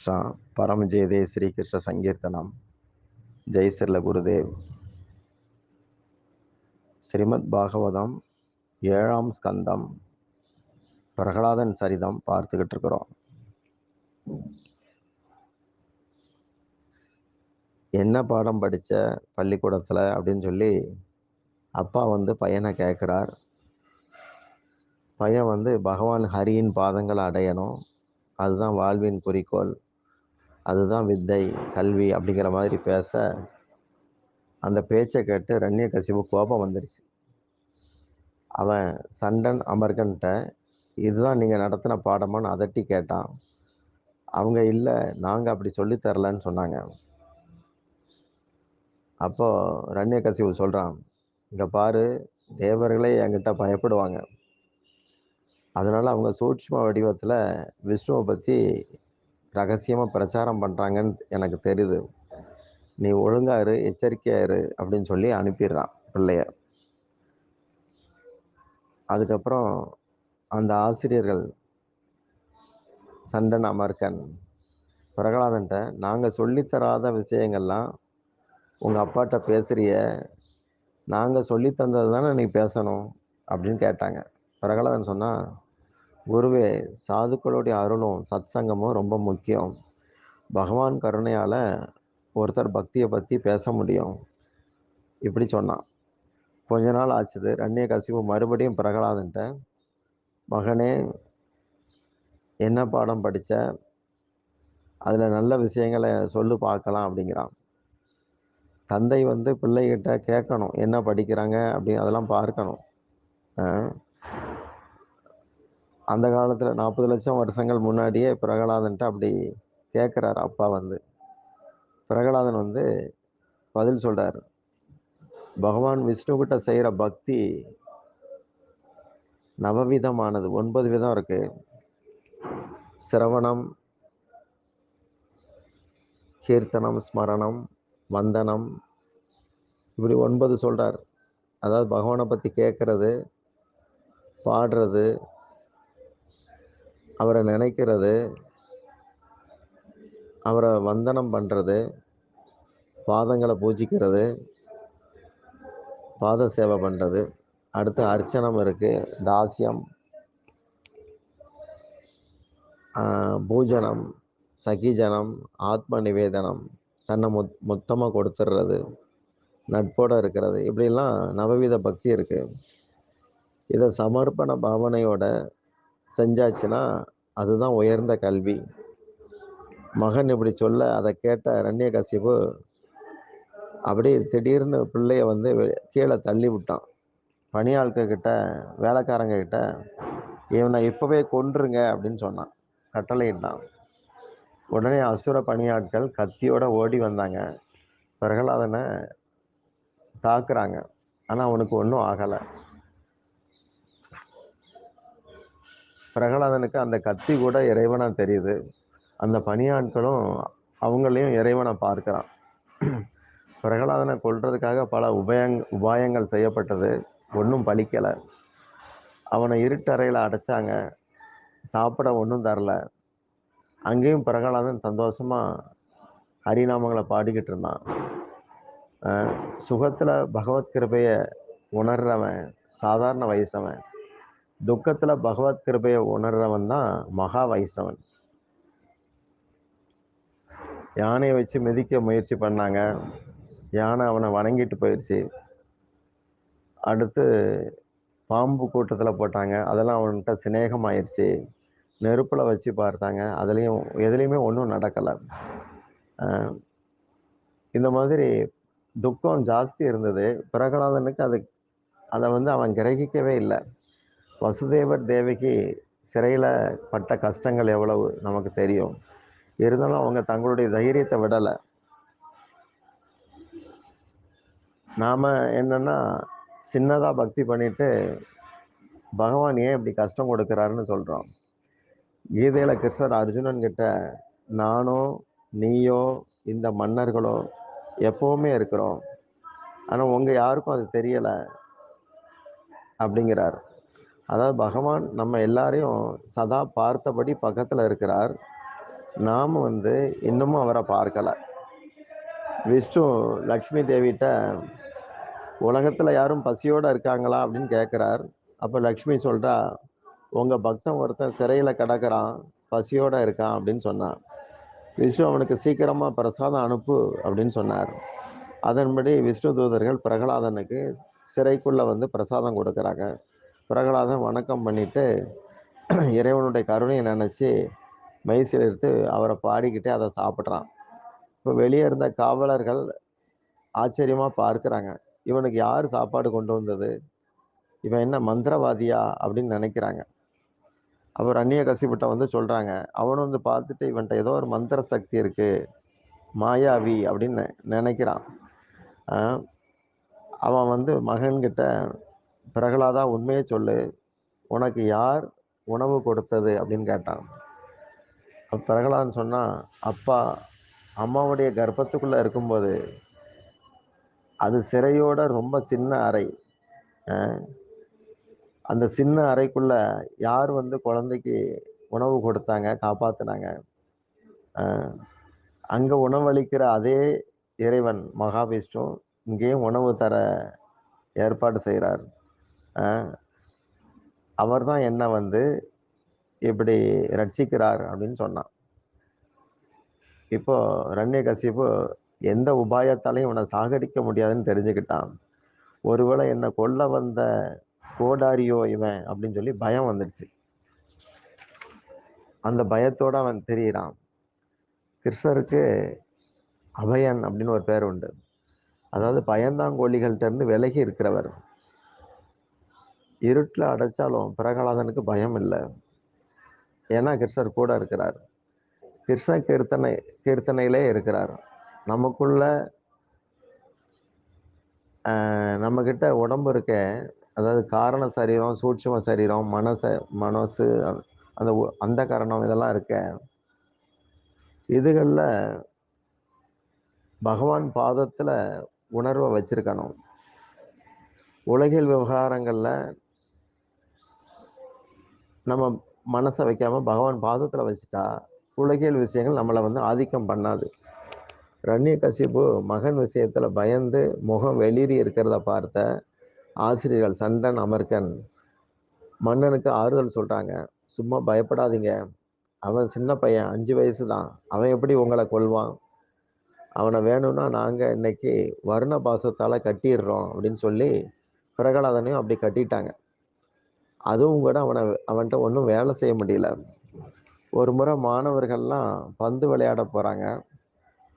హరే కృష్ణ పరమ జయదే శ్రీకృష్ణ సంకీర్తనం జై శ్రీల குருதேவ் ஸ்ரீமத் பாகவதம் ஏழாம் ஸ்கந்தம் பிரகலாதன் சரிதம் பார்த்துக்கிட்டு இருக்கிறோம் என்ன பாடம் படித்த பள்ளிக்கூடத்தில் அப்படின்னு சொல்லி அப்பா வந்து பையனை கேட்குறார் பையன் வந்து பகவான் ஹரியின் பாதங்களை அடையணும் அதுதான் வாழ்வின் குறிக்கோள் அதுதான் வித்தை கல்வி அப்படிங்கிற மாதிரி பேச அந்த பேச்சை கேட்டு ரண்ய கசிவு கோபம் வந்துருச்சு. அவன் சண்டன் அமர்கன்ட்ட இதுதான் நீங்கள் நடத்தின பாடமான்னு அதட்டி கேட்டான். அவங்க இல்லை நாங்கள் அப்படி சொல்லித்தரலன்னு சொன்னாங்க. அப்போது ரண்ய கசிவு சொல்கிறான் இங்கே பாரு தேவர்களே என்கிட்ட பயப்படுவாங்க. அதனால் அவங்க சூட்ச்ம வடிவத்தில் விஷ்ணுவை பற்றி ரகசியமாக பிரச்சாரம் பண்ணுறாங்கன்னு எனக்கு தெரியுது. நீ ஒழுங்கா இரு எச்சரிக்கையா இரு அப்படின்னு சொல்லி அனுப்பிடுறான் பிள்ளைய. அதுக்கப்புறம் அந்த ஆசிரியர்கள் சண்டன் அமர்கன் பிரகலாதன்ட்ட நாங்கள் சொல்லித்தராத விஷயங்கள்லாம் உங்கள் அப்பாட்ட பேசுகிறிய நாங்கள் சொல்லித்தந்தது தானே நீ பேசணும்? அப்படின்னு கேட்டாங்க. பிரகலாதன் சொன்னால் குருவே சாதுக்களுடைய அருளும் சத் சங்கமும் ரொம்ப முக்கியம். பகவான் கருணையால் ஒருத்தர் பக்தியை பற்றி பேச முடியும். இப்படி சொன்னான் கொஞ்ச நாள் ஆச்சுது. ரண்ய கசிவு மறுபடியும் பிரகலாதன்ட்ட மகனே என்ன பாடம் படித்த அதில் நல்ல விஷயங்களை சொல்லு பார்க்கலாம் அப்படிங்கிறான். தந்தை வந்து பிள்ளைகிட்ட கேட்கணும். என்ன படிக்கிறாங்க? அப்படி அதெல்லாம் பார்க்கணும். அந்த காலத்தில் நாற்பது லட்சம் வருஷங்கள் முன்னாடியே பிரகலாதன்ட்டு அப்படி கேட்குறாரு அப்பா வந்து. பிரகலாதன் வந்து பதில் சொல்கிறார் பகவான் விஷ்ணுகிட்ட செய்கிற பக்தி நவவிதமானது. ஒன்பது விதம் இருக்குது சிரவணம் கீர்த்தனம் ஸ்மரணம் வந்தனம். இப்படி ஒன்பது சொல்கிறார் அதாவது பகவானை பற்றி கேட்குறது பாடுறது அவரை நினைக்கிறது அவரை வந்தனம் பண்ணுறது பாதங்களை பூஜிக்கிறது பாத சேவை பண்ணுறது அடுத்து அர்ச்சனம் இருக்குது தாசியம் பூஜனம் சகிஜனம் ஆத்ம நிவேதனம் தன்னை மொத் மொத்தமாக கொடுத்துடுறது நட்போடு இருக்கிறது. இப்படிலாம் நவவித பக்தி இருக்குது இதை சமர்ப்பண பாவனையோட செஞ்சாச்சுன்னா அதுதான் உயர்ந்த கல்வி. மகன் இப்படி சொல்ல அதை கேட்ட ரண்யகசிபு அப்படியே திடீர்னு பிள்ளைய வந்து கீழே தள்ளி விட்டான். பணியாட்கக்கிட்ட வேலைக்காரங்க கிட்ட இவனை இப்போவே கொன்றுங்க அப்படின்னு சொன்னான். கட்டளையிட்டான். உடனே அசுர பணியாட்கள் கத்தியோட ஓடி வந்தாங்க. பிரகலாதனை தாக்குறாங்க. ஆனால் அவனுக்கு ஒன்றும் ஆகலை. பிரகலாதனுக்கு அந்த கத்தி கூட இறைவனாக தெரியுது. அந்த பணியாட்களும் அவங்களையும் இறைவனை பார்க்குறான். பிரகலாதனை கொள்றதுக்காக பல உபயங் உபாயங்கள் செய்யப்பட்டது. ஒன்றும் பலிக்கலை. அவனை இருட்டறையில் அடைச்சாங்க. சாப்பிட ஒன்றும் தரல. அங்கேயும் பிரகலாதன் சந்தோஷமாக ஹரிநாமங்களை பாடிக்கிட்டு இருந்தான். சுகத்தில் பகவத் கிருபையை உணர்றவன் சாதாரண வயசவன். துக்கத்தில் பகவத் கிருபையை உணர்றவன் தான் மகா வைஷ்ணவன். யானையை வச்சு மிதிக்க முயற்சி பண்ணாங்க. யானை அவனை வணங்கிட்டு போயிடுச்சு அடுத்து பாம்பு கூட்டத்தில் போட்டாங்க. அதெல்லாம் அவன்கிட்ட சிநேகம் ஆயிடுச்சு நெருப்பில் வச்சு பார்த்தாங்க. அதுலேயும் எதுலேயுமே ஒன்றும் நடக்கலை. இந்த மாதிரி துக்கம் ஜாஸ்தி இருந்தது. பிரகலாதனுக்கு அது அதை வந்து அவன் கிரகிக்கவே இல்லை. வசுதேவர் தேவிக்கு சிறையில் பட்ட கஷ்டங்கள் எவ்வளவு நமக்கு தெரியும்? இருந்தாலும் அவங்க தங்களுடைய தைரியத்தை விடலை. நாம் என்னென்னா சின்னதாக பக்தி பண்ணிட்டு பகவான் ஏன் இப்படி கஷ்டம் கொடுக்குறாருன்னு சொல்கிறோம் கீதையில் கிருஷ்ணர் அர்ஜுனன் கிட்ட நானோ நீயோ இந்த மன்னர்களோ எப்போவுமே இருக்கிறோம். ஆனால் உங்கள் யாருக்கும் அது தெரியலை. அப்படிங்கிறார். அதாவது பகவான் நம்ம எல்லாரையும் சதா பார்த்தபடி பக்கத்தில் இருக்கிறார். நாம் வந்து இன்னமும் அவரை பார்க்கலை. விஷ்ணு லக்ஷ்மி தேவிகிட்ட உலகத்தில் யாரும் பசியோடு இருக்காங்களா? அப்படின்னு கேட்குறார் அப்போ லக்ஷ்மி சொல்கிறா உங்கள் பக்தன் ஒருத்தன் சிறையில் கிடக்கிறான் பசியோடு இருக்கான் அப்படின்னு சொன்னான் விஷ்ணு அவனுக்கு சீக்கிரமாக பிரசாதம் அனுப்பு அப்படின்னு சொன்னார். அதன்படி விஷ்ணு தூதர்கள் பிரகலாதனுக்கு சிறைக்குள்ளே வந்து பிரசாதம் கொடுக்குறாங்க. பிரகலாதம் வணக்கம் பண்ணிட்டு இறைவனுடைய கருணையை நினச்சி மைசில் எடுத்து அவரை பாடிக்கிட்டே அதை சாப்பிட்றான். இப்போ வெளியே இருந்த காவலர்கள் ஆச்சரியமாக பார்க்குறாங்க. இவனுக்கு யார் சாப்பாடு கொண்டு வந்தது? இவன் என்ன மந்திரவாதியா அப்படின்னு நினைக்கிறாங்க. அவர் அந்நிய கசிப்பிட்ட வந்து சொல்கிறாங்க அவனும் வந்து பார்த்துட்டு இவன்கிட்ட ஏதோ ஒரு மந்திர சக்தி இருக்குது மாயாவி அப்படின்னு நினைக்கிறான். அவன் வந்து மகன்கிட்ட பிரகலாதா உண்மையை சொல்லு. உனக்கு யார் உணவு கொடுத்தது? அப்படின்னு கேட்டான். பிரகலாதன் சொன்னால் அப்பா அம்மாவுடைய கர்ப்பத்துக்குள்ளே இருக்கும்போது அது சிறையோட ரொம்ப சின்ன அறை. அந்த சின்ன அறைக்குள்ள யார் வந்து குழந்தைக்கு உணவு கொடுத்தாங்க காப்பாத்தினாங்க? அங்கே உணவளிக்கிற அதே இறைவன் மகாவிஷ்ணு இங்கேயும் உணவு தர ஏற்பாடு செய்கிறார் அவர் தான் என்ன வந்து இப்படி ரட்சிக்கிறார் அப்படின்னு சொன்னான். இப்போ ரண்ய கசிப்பு எந்த உபாயத்தாலையும் இவனை சாகடிக்க முடியாதுன்னு தெரிஞ்சுக்கிட்டான். ஒருவேளை என்னை கொல்ல வந்த கோடாரியோ இவன் அப்படின்னு சொல்லி பயம் வந்துடுச்சு. அந்த பயத்தோடு அவன் தெரியிறான். கிருஷ்ணருக்கு அபயன் அப்படின்னு ஒரு பேர் உண்டு. அதாவது பயந்தாங்கோழிகள்ட்ட இருந்து விலகி இருக்கிறவர். இருட்டில் அடைச்சாலும் பிரகலாதனுக்கு பயம் இல்லை. ஏன்னா கிருஷ்ணர் கூட இருக்கிறார். கிருஷ்ண கீர்த்தனை கீர்த்தனையிலே இருக்கிறார். நமக்குள்ள நம்மக்கிட்ட உடம்பு இருக்க. அதாவது காரண சரீரம் சூட்சம சரீரம் மனச மனசு அந்த அந்த காரணம் இதெல்லாம் இருக்க. இதுகளில் பகவான் பாதத்தில் உணர்வை வச்சிருக்கணும். உலகில் விவகாரங்களில் நம்ம மனசை வைக்காமல் பகவான் பாதத்தில் வச்சுட்டா உலகியல் விஷயங்கள் நம்மளை வந்து ஆதிக்கம் பண்ணாது. ரண்ய கசிப்பு மகன் விஷயத்தில் பயந்து முகம் வெளியேறி இருக்கிறத பார்த்த ஆசிரியர்கள் சண்டன் அமர்கன் மன்னனுக்கு ஆறுதல் சொல்கிறாங்க சும்மா பயப்படாதீங்க. அவன் சின்ன பையன் அஞ்சு வயசு தான் அவன் எப்படி உங்களை கொள்வான் அவனை வேணும்னா நாங்கள் இன்னைக்கு வர்ண பாசத்தால் கட்டிடுறோம் அப்படின்னு சொல்லி பிரகலாதனையும் அப்படி கட்டிட்டாங்க. அதுவும் கூட அவனை அவன்கிட்ட ஒன்றும் வேலை செய்ய முடியல. ஒரு முறை மாணவர்கள்லாம் பந்து விளையாட போகிறாங்க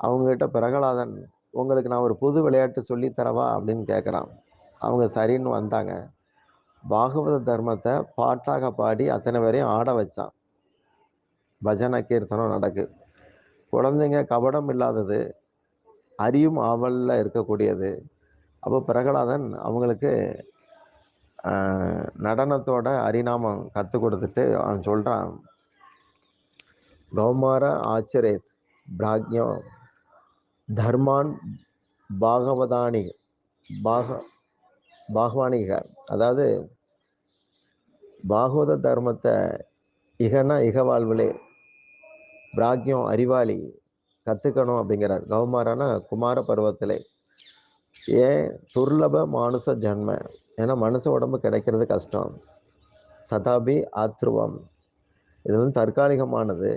அவங்ககிட்ட பிரகலாதன் உங்களுக்கு நான் ஒரு புது விளையாட்டு சொல்லித்தரவா அப்படின்னு கேட்குறான் அவங்க சரின்னு வந்தாங்க. பாகவத தர்மத்தை பாட்டாக பாடி அத்தனை பேரையும் ஆட வச்சான். பஜனை கீர்த்தனம் நடக்கு. குழந்தைங்க கபடம் இல்லாதது அறியும் ஆவலில் இருக்கக்கூடியது. அப்போ பிரகலாதன் அவங்களுக்கு நடனத்தோட அரிநாமம் கற்றுக் கொடுத்துட்டு அவன் சொல்கிறான் கௌமார ஆச்சரேத் பிராக்யம் தர்மான் பாகவதானி பாக பாகவானிக அதாவது பாகவத தர்மத்தை இகனா இக வாழ்விலே பிராக்யம் அறிவாளி கற்றுக்கணும் அப்படிங்கிறார். கௌமாரான குமார பருவத்திலே. ஏன் துர்லப மானுச ஜன்ம ஏன்னா மனசு உடம்பு கிடைக்கிறது கஷ்டம். சதாபி ஆத்ருவம். இது வந்து தற்காலிகமானது.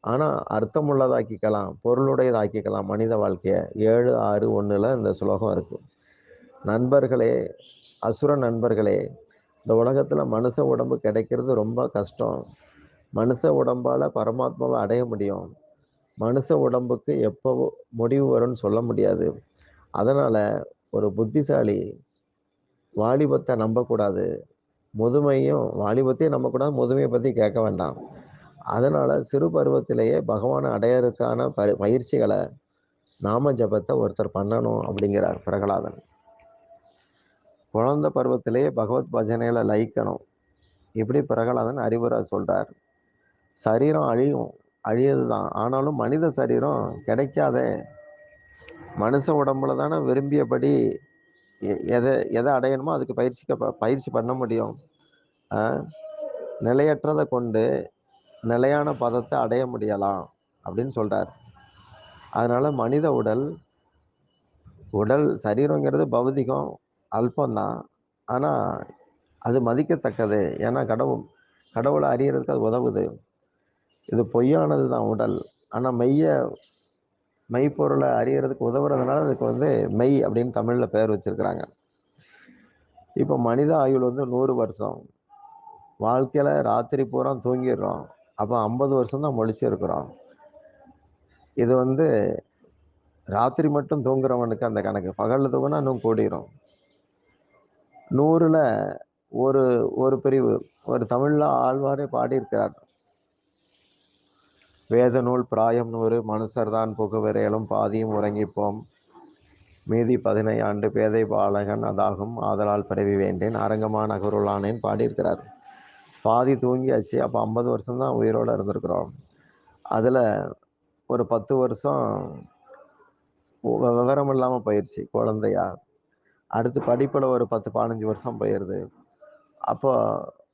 ஆனால் அர்த்தமுள்ளதாக்கிக்கலாம் பொருளுடையதாக்கிக்கலாம் மனித வாழ்க்கையை. ஏழு ஆறு ஒன்றில் இந்த சுலோகம் இருக்கும் நண்பர்களே அசுர நண்பர்களே இந்த உலகத்தில் மனுஷ உடம்பு கிடைக்கிறது ரொம்ப கஷ்டம். மனுஷ உடம்பால் பரமாத்மாவை அடைய முடியும். மனுஷ உடம்புக்கு எப்போ முடிவு வரும்னு சொல்ல முடியாது. அதனால் ஒரு புத்திசாலி வாலிபத்தை நம்பக்கூடாது. முதுமையும் வாலிபத்தையும் நம்பக்கூடாது முதுமையை பற்றி கேட்க வேண்டாம். அதனால் சிறு பருவத்திலேயே பகவானை அடையறதுக்கான ப பயிற்சிகளை நாம ஜபத்தை ஒருத்தர் பண்ணணும் அப்படிங்கிறார் பிரகலாதன். குழந்த பருவத்திலேயே பகவத் பஜனையில் லயிக்கணும். இப்படி பிரகலாதன் அறிவுரை சொல்கிறார் சரீரம் அழியும் அழியது தான் ஆனாலும் மனித சரீரம் கிடைக்காதே. மனுஷ உடம்புல தானே விரும்பியபடி எதை எதை அடையணுமோ அதுக்கு பயிற்சிக்க பயிற்சி பண்ண முடியும். நிலையற்றதை கொண்டு நிலையான பதத்தை அடைய முடியலாம் அப்படின்னு சொல்கிறார் அதனால் மனித உடல் உடல் சரீரங்கிறது பௌதிகம் அல்பந்தான் ஆனால் அது மதிக்கத்தக்கது. ஏன்னா கடவுள் கடவுளை அறியறதுக்கு அது உதவுது. இது பொய்யானது தான் உடல். ஆனால் மெய்ய மெய்ப்பொருளை அறியறதுக்கு உதவுறதுனால அதுக்கு வந்து மெய் அப்படின்னு தமிழில் பெயர் வச்சிருக்கிறாங்க. இப்போ மனித ஆயுள் வந்து நூறு வருஷம். வாழ்க்கையில் ராத்திரி பூரா தூங்கிடுறோம். அப்போ ஐம்பது வருஷம் தான் முழிச்சிருக்கிறோம். இது வந்து ராத்திரி மட்டும் தூங்குறவனுக்கு அந்த கணக்கு. பகலில் தூங்கினா இன்னும் கூடிரும். நூறில் ஒரு ஒரு பிரிவு. ஒரு தமிழில் ஆழ்வாரே பாடியிருக்கிறார். வேதநூல் பிராயம் நூறு மனுஷர் தான் பாதியும் உறங்கிப்போம். மீதி பதினை ஆண்டு பேதை பாலகன் அதாகும் ஆதலால் பரவி வேண்டேன். அரங்கமா நகருளானேன் பாடியிருக்கிறார். பாதி தூங்கியாச்சு. அப்போ ஐம்பது வருஷம் தான் உயிரோடு இருந்திருக்கிறோம். அதில் ஒரு பத்து வருஷம் விவரம் இல்லாமல் போயிடுச்சு குழந்தையா. அடுத்து படிப்பில் ஒரு பத்து பதினஞ்சு வருஷம் போயிடுது அப்போ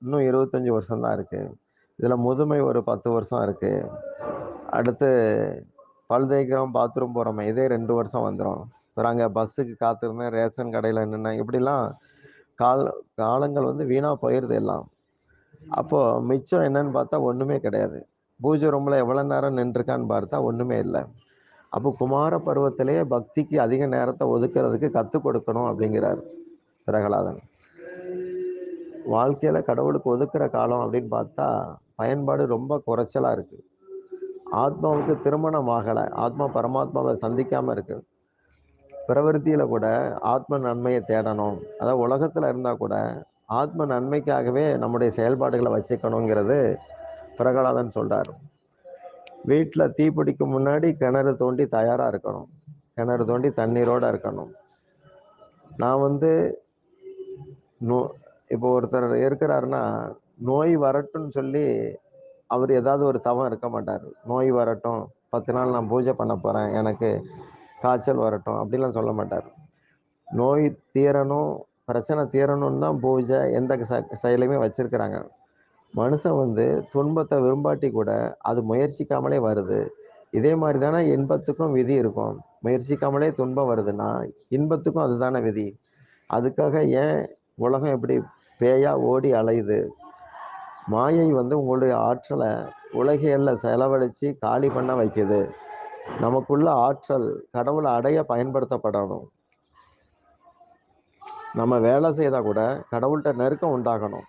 இன்னும் இருபத்தஞ்சி வருஷம்தான் இருக்குது இதில் முதுமை ஒரு பத்து வருஷம் இருக்குது அடுத்து பல் தேய்க்கிறோம் பாத்ரூம் போகிறோமே இதே ரெண்டு வருஷம் வந்துடும் அப்புறம் அங்கே பஸ்ஸுக்கு காத்திருந்தேன் ரேஷன் கடையில் நின்னேன் இப்படிலாம் கால காலங்கள் வந்து வீணாக போயிடுது எல்லாம். அப்போது மிச்சம் என்னன்னு பார்த்தா ஒன்றுமே கிடையாது. பூஜை ரூமில் எவ்வளோ நேரம் நின்றுருக்கான்னு பார்த்தா ஒன்றுமே இல்லை. அப்போ குமார பருவத்திலேயே பக்திக்கு அதிக நேரத்தை ஒதுக்குறதுக்கு கற்றுக் கொடுக்கணும் அப்படிங்கிறார் பிரகலாதன். வாழ்க்கையில் கடவுளுக்கு ஒதுக்குற காலம் அப்படின்னு பார்த்தா பயன்பாடு ரொம்ப குறைச்சலாக இருக்குது ஆத்மாவுக்கு திருமணம் ஆகலை. ஆத்மா பரமாத்மாவை சந்திக்காமல் இருக்குது பிரவருத்தியில் கூட ஆத்ம நன்மையை தேடணும். அதாவது உலகத்தில் இருந்தால் கூட ஆத்ம நன்மைக்காகவே நம்முடைய செயல்பாடுகளை வச்சுக்கணுங்கிறது பிரகலாதன் சொல்கிறார் வீட்டில் தீ பிடிக்கும் முன்னாடி கிணறு தோண்டி தயாராக இருக்கணும். கிணறு தோண்டி தண்ணீரோட இருக்கணும். நான் வந்து நோ இப்போ ஒருத்தர் இருக்கிறாருன்னா நோய் வரட்டும்னு சொல்லி அவர் ஏதாவது ஒரு தவம் இருக்க மாட்டார். நோய் வரட்டும் பத்து நாள் நான் பூஜை பண்ண போகிறேன் எனக்கு காய்ச்சல் வரட்டும் அப்படிலாம் சொல்ல மாட்டார். நோய் தீரணும் பிரச்சனை தீரணும்னு தான் பூஜை எந்த ச- செயலையுமே வச்சுருக்கிறாங்க. மனுஷன் வந்து துன்பத்தை விரும்பாட்டி கூட அது முயற்சிக்காமலே வருது. இதே மாதிரி தானே இன்பத்துக்கும் விதி இருக்கும். முயற்சிக்காமலே துன்பம் வருதுன்னா இன்பத்துக்கும் அதுதானே விதி. அதுக்காக ஏன் உலகம் எப்படி பேயா ஓடி அலையுது? மாயை வந்து உங்களுடைய ஆற்றலை உலகியல்ல செலவழித்து காலி பண்ண வைக்குது. நமக்குள்ள ஆற்றல் கடவுளை அடைய பயன்படுத்தப்படணும். நம்ம வேலை செய்தால் கூட கடவுள்கிட்ட நெருக்கம் உண்டாகணும்.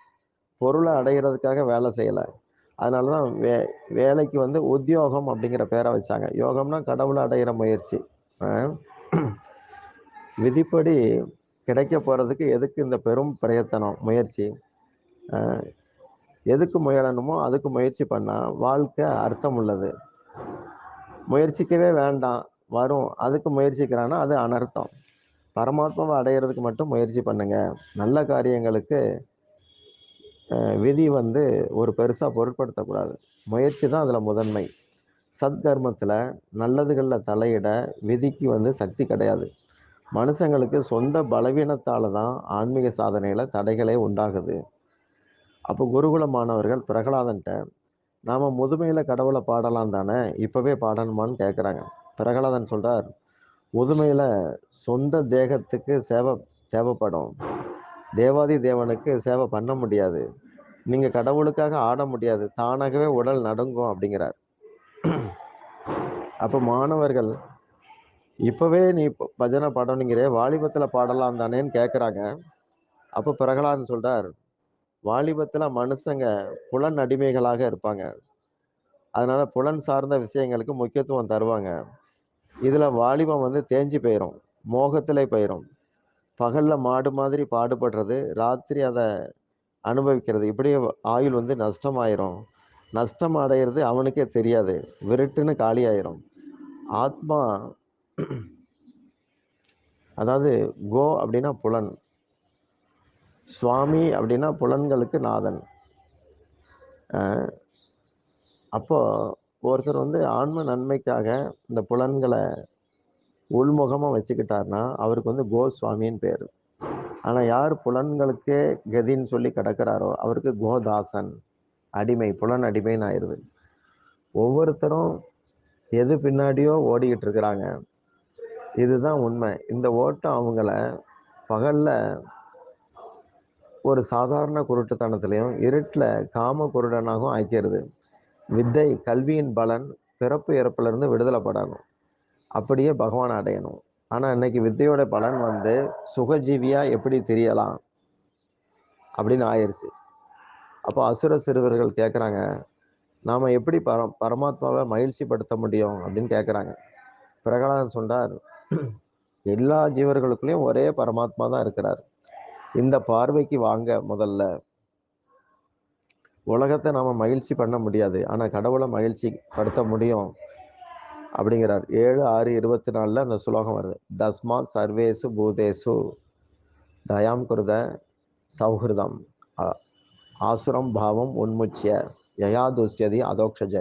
பொருளை அடைகிறதுக்காக வேலை செய்யலை. அதனால தான் வே வேலைக்கு வந்து உத்தியோகம் அப்படிங்கிற பேரை வச்சாங்க. யோகம்னா கடவுளை அடைகிற முயற்சி. விதிப்படி கிடைக்க போகிறதுக்கு எதுக்கு இந்த பெரும் பிரயத்தனம் முயற்சி? எதுக்கு முயலணுமோ அதுக்கு முயற்சி பண்ணால் வாழ்க்கை அர்த்தம் உள்ளது முயற்சிக்கவே வேண்டாம் வரும். அதுக்கு முயற்சிக்கிறான்னா அது அனர்த்தம். பரமாத்மாவை அடையிறதுக்கு மட்டும் முயற்சி பண்ணுங்க. நல்ல காரியங்களுக்கு விதி வந்து ஒரு பெருசாக பொருட்படுத்தக்கூடாது. முயற்சி தான் அதில் முதன்மை. சத்கர்மத்தில் நல்லதுகளில் தலையிட விதிக்கு வந்து சக்தி கிடையாது. மனுஷங்களுக்கு சொந்த பலவீனத்தால் தான் ஆன்மீக சாதனையில் தடைகளே உண்டாகுது. அப்போ குருகுல மாணவர்கள் பிரகலாதன்ட்ட நாம் முதுமையில் கடவுளை பாடலாம் தானே இப்போவே பாடணுமான்னு கேட்குறாங்க பிரகலாதன் சொல்கிறார் முதுமையில் சொந்த தேகத்துக்கு சேவை தேவைப்படும். தேவாதி தேவனுக்கு சேவை பண்ண முடியாது. நீங்கள் கடவுளுக்காக ஆட முடியாது. தானாகவே உடல் நடுங்கும் அப்படிங்கிறார். அப்போ மாணவர்கள் இப்போவே நீ பஜனை பாடணுங்கிறே வாலிபத்தில் பாடலாம் தானேன்னு கேட்குறாங்க அப்போ பிரகலாதன் சொல்கிறார் வாலிபத்தில் மனுஷங்க புலன் அடிமைகளாக இருப்பாங்க. அதனால புலன் சார்ந்த விஷயங்களுக்கு முக்கியத்துவம் தருவாங்க. இதில் வாலிபம் வந்து தேஞ்சு போயிடும் மோகத்திலே போயிடும் பகலில் மாடு மாதிரி பாடுபடுறது ராத்திரி அதை அனுபவிக்கிறது இப்படியே ஆயுள் வந்து நஷ்டமாயிரும். நஷ்டம் அடையிறது அவனுக்கே தெரியாது விருட்டுன்னு காலியாயிரும். ஆத்மா அதாவது கோ அப்படின்னா புலன். சுவாமி அப்படின்னா புலன்களுக்கு நாதன். அப்போது ஒருத்தர் வந்து ஆன்ம நன்மைக்காக இந்த புலன்களை உள்முகமாக வச்சுக்கிட்டாருன்னா அவருக்கு வந்து கோஸ்வாமின்னு பேர். ஆனால் யார் புலன்களுக்கே கதின்னு சொல்லி கிடக்கிறாரோ அவருக்கு கோதாசன். அடிமை புலன் அடிமைன்னு ஆயிடுது ஒவ்வொருத்தரும் எது பின்னாடியோ ஓடிக்கிட்டு இருக்கிறாங்க. இதுதான் உண்மை. இந்த ஓட்டம் அவங்கள பகலில் ஒரு சாதாரண குருட்டுத்தனத்திலையும் இருட்டில் காம குருடனாகவும் ஆக்கிறது வித்தை கல்வியின் பலன் பிறப்பு இறப்புலேருந்து விடுதலைப்படணும் விடுதலை படணும். அப்படியே பகவான் அடையணும். ஆனால் இன்னைக்கு வித்தையோட பலன் வந்து சுகஜீவியாக எப்படி தெரியலாம்? அப்படின்னு ஆயிடுச்சு அப்போ அசுர சிறுவர்கள் கேட்குறாங்க நாம் எப்படி பர பரமாத்மாவை மகிழ்ச்சிப்படுத்த முடியும்? அப்படின்னு கேட்குறாங்க பிரகலாதன் சொன்னார் எல்லா ஜீவர்களுக்குள்ளேயும் ஒரே பரமாத்மா தான் இருக்கிறார். இந்த பார்வைக்கு வாங்க முதல்ல. உலகத்தை நாம் மகிழ்ச்சி பண்ண முடியாது. ஆனால் கடவுளை மகிழ்ச்சி படுத்த முடியும். அப்படிங்கிறார். ஏழு ஆறு இருபத்தி நாலில் அந்த சுலோகம் வருது. தஸ்மா சர்வேசு பூதேசு தயாம் குருத சௌஹிருதம். ஆசுரம் பாவம் உன்முச்சிய யயா துஷ்யதி அதோக்ஷஜ.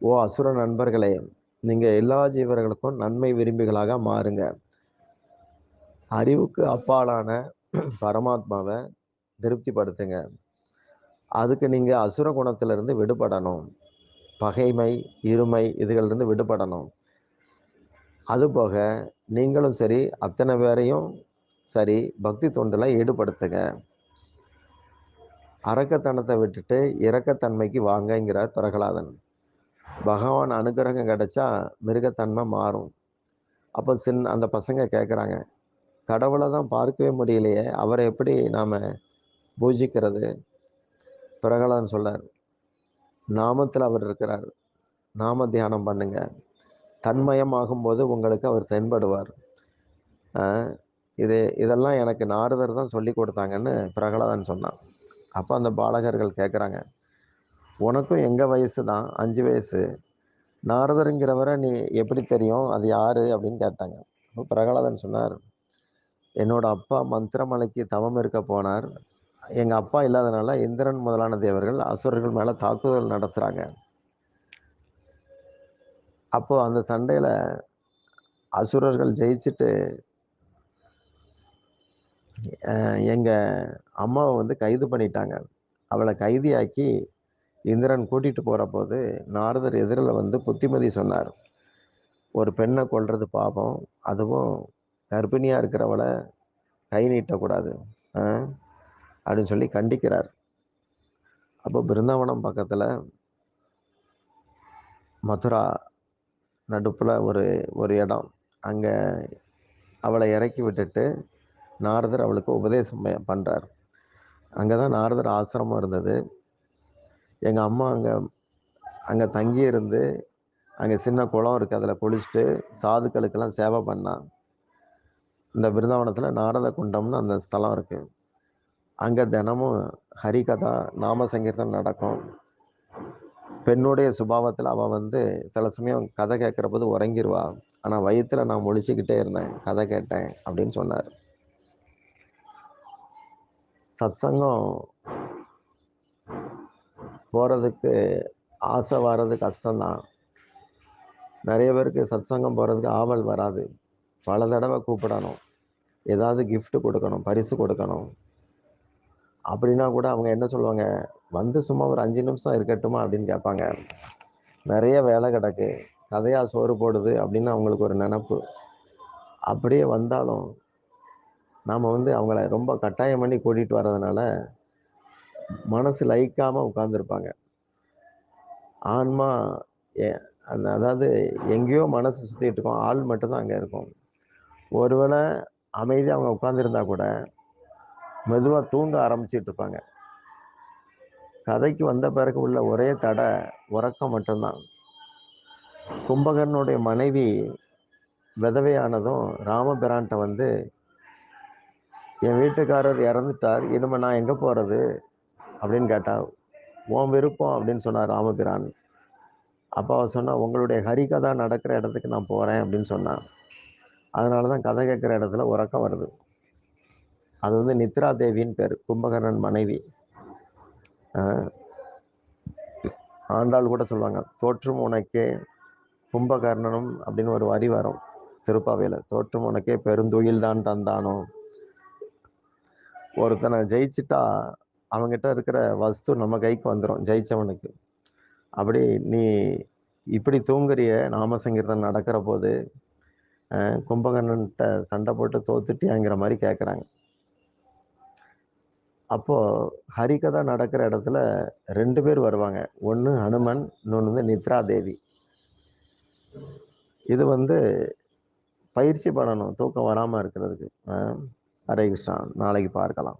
ஓ அசுர நண்பர்களே நீங்கள் எல்லா ஜீவர்களுக்கும் நன்மை விரும்பிகளாக மாறுங்க. அறிவுக்கு அப்பாலான பரமாத்மாவை திருப்திப்படுத்துங்க. அதுக்கு நீங்கள் அசுர குணத்திலிருந்து விடுபடணும். பகைமை இருமை இதுகளிலிருந்து விடுபடணும். அதுபோக நீங்களும் சரி அத்தனை பேரையும் சரி பக்தி தொண்டில் ஈடுபடுத்துங்க. அரக்கத்தனத்தை விட்டுட்டு இறக்கத்தன்மைக்கு வாங்கங்கிறார் பிரகலாதன். பகவான் அனுகிரகம் கிடைச்சா மிருகத்தன்மை மாறும். அப்போ சின்ன அந்த பசங்க கேட்குறாங்க கடவுளை தான் பார்க்கவே முடியலையே. அவரை எப்படி நாம் பூஜிக்கிறது? பிரகலாதன் சொல்கிறார் நாமத்தில் அவர் இருக்கிறார். நாம தியானம் பண்ணுங்க. தன்மயமாகும் போது உங்களுக்கு அவர் தென்படுவார். இது இதெல்லாம் எனக்கு நாரதர் தான் சொல்லி கொடுத்தாங்கன்னு பிரகலாதன் சொன்னான். அப்போ அந்த பாலகர்கள் கேட்குறாங்க உனக்கும் எங்கள் வயசு தான்? அஞ்சு வயசு. நாரதருங்கிறவரை நீ எப்படி தெரியும்? அது யார்? அப்படின்னு கேட்டாங்க. அப்போ பிரகலாதன் சொன்னார் என்னோட அப்பா மந்திரமலைக்கு தவம் இருக்க போனார். எங்கள் அப்பா இல்லாதனால இந்திரன் முதலான தேவர்கள் அசுரர்கள் மேலே தாக்குதல் நடத்துகிறாங்க அப்போது அந்த சண்டையில் அசுரர்கள் ஜெயிச்சுட்டு எங்கள் அம்மாவை வந்து கைது பண்ணிட்டாங்க. அவளை கைதியாக்கி இந்திரன் கூட்டிகிட்டு போகிற போது நாரதர் எதிரில் வந்து புத்திமதி சொன்னார். ஒரு பெண்ணை கொள்வது பாவம் அதுவும் கர்ப்பிணியாக இருக்கிறவளை கை நீட்டக்கூடாது அப்படின்னு சொல்லி கண்டிக்கிறார். அப்போ பிருந்தாவனம் பக்கத்தில் மதுரா நடுப்பில் ஒரு ஒரு இடம். அங்கே அவளை இறக்கி விட்டுட்டு நாரதர் அவளுக்கு உபதேசம் பண்ணுறார் அங்கே தான் நாரதர் ஆசிரமம் இருந்தது. எங்கள் அம்மா அங்கே அங்கே தங்கி இருந்து அங்கே சின்ன குளம் இருக்குது அதில் குளிச்சுட்டு சாதுக்களுக்கெல்லாம் சேவை பண்ணான் இந்த பிருந்தாவனத்தில் நாரத குண்டம்னு அந்த ஸ்தலம் இருக்குது அங்கே தினமும் ஹரிகதா நாம சங்கீர்த்தனம் நடக்கும். பெண்ணுடைய சுபாவத்தில் அவள் வந்து சில சமயம் கதை கேட்குற போது உறங்கிடுவா ஆனால் வயிற்றில் நான் முழிச்சுக்கிட்டே இருந்தேன் கதை கேட்டேன் அப்படின்னு சொன்னார். சத்சங்கம் போகிறதுக்கு ஆசை வர்றது கஷ்டம்தான். நிறைய பேருக்கு சத்சங்கம் போகிறதுக்கு ஆவல் வராது. பல தடவை கூப்பிடணும். ஏதாவது கிஃப்ட் கொடுக்கணும் பரிசு கொடுக்கணும். அப்படின்னா கூட அவங்க என்ன சொல்லுவாங்க? வந்து சும்மா ஒரு அஞ்சு நிமிஷம் இருக்கட்டுமா அப்படின்னு கேட்பாங்க. நிறைய வேலை கிடக்கு. கதையாக சோறு போடுது அப்படின்னு அவங்களுக்கு ஒரு நினப்பு. அப்படியே வந்தாலும் நாம் வந்து அவங்கள ரொம்ப கட்டாயம் பண்ணி கூட்டிகிட்டு வர்றதுனால மனசு லைக்காமல் உட்காந்துருப்பாங்க ஆன்மா எ- அந்த அதாவது எங்கேயோ மனசு சுற்றிட்டு இருக்கும். ஆள் மட்டும்தான் அங்கே இருக்கும். ஒருவேளை அமைதி அவங்க உட்காந்துருந்தா கூட மெதுவாக தூங்க ஆரம்பிச்சிட்டு இருப்பாங்க. கதைக்கு வந்த பிறகு உள்ள ஒரே தடை உறக்கம் மட்டும்தான். கும்பகர்னுடைய மனைவி விதவையானதும் ராமபிரான்ட்ட வந்து என் வீட்டுக்காரர் இறந்துட்டார் இனிமே நான் எங்கே போகிறது அப்படின்னு கேட்டால் உன் விருப்பம் அப்படின்னு சொன்னார் ராமபிரான். அப்போ அவ சொன்னால் உங்களுடைய ஹரிகதா நடக்கிற இடத்துக்கு நான் போகிறேன் அப்படின்னு சொன்னான் அதனால தான் கதை கேட்குற இடத்துல உறக்கம் வருது. அது வந்து நித்ரா தேவின்னு பேர் கும்பகர்ணன் மனைவி. ஆண்டாள் கூட சொல்லுவாங்க தோற்றும் உனக்கே கும்பகர்ணனும் அப்படின்னு ஒரு வரி வரும் திருப்பாவையில். தோற்றும் உனக்கே பெருந்துயில் தான் தந்தானோ? ஒருத்தனை ஜெயிச்சிட்டா அவங்ககிட்ட இருக்கிற வஸ்து நம்ம கைக்கு வந்துடும் ஜெயிச்சவனுக்கு. அப்படி நீ இப்படி தூங்குறிய நாம சங்கீர்த்தன் நடக்கிற போது கும்பகர்ணன்ட்ட சண்டை போட்டு தோத்துட்டியாங்கிற மாதிரி கேட்குறாங்க அப்போது ஹரிகதா நடக்கிற இடத்துல ரெண்டு பேர் வருவாங்க. ஒன்று ஹனுமன் இன்னொன்று வந்து நித்ரா தேவி இது வந்து பயிற்சி பண்ணணும் தூக்கம் வராமல் இருக்கிறதுக்கு. ஹரே கிருஷ்ணா நாளைக்கு பார்க்கலாம்.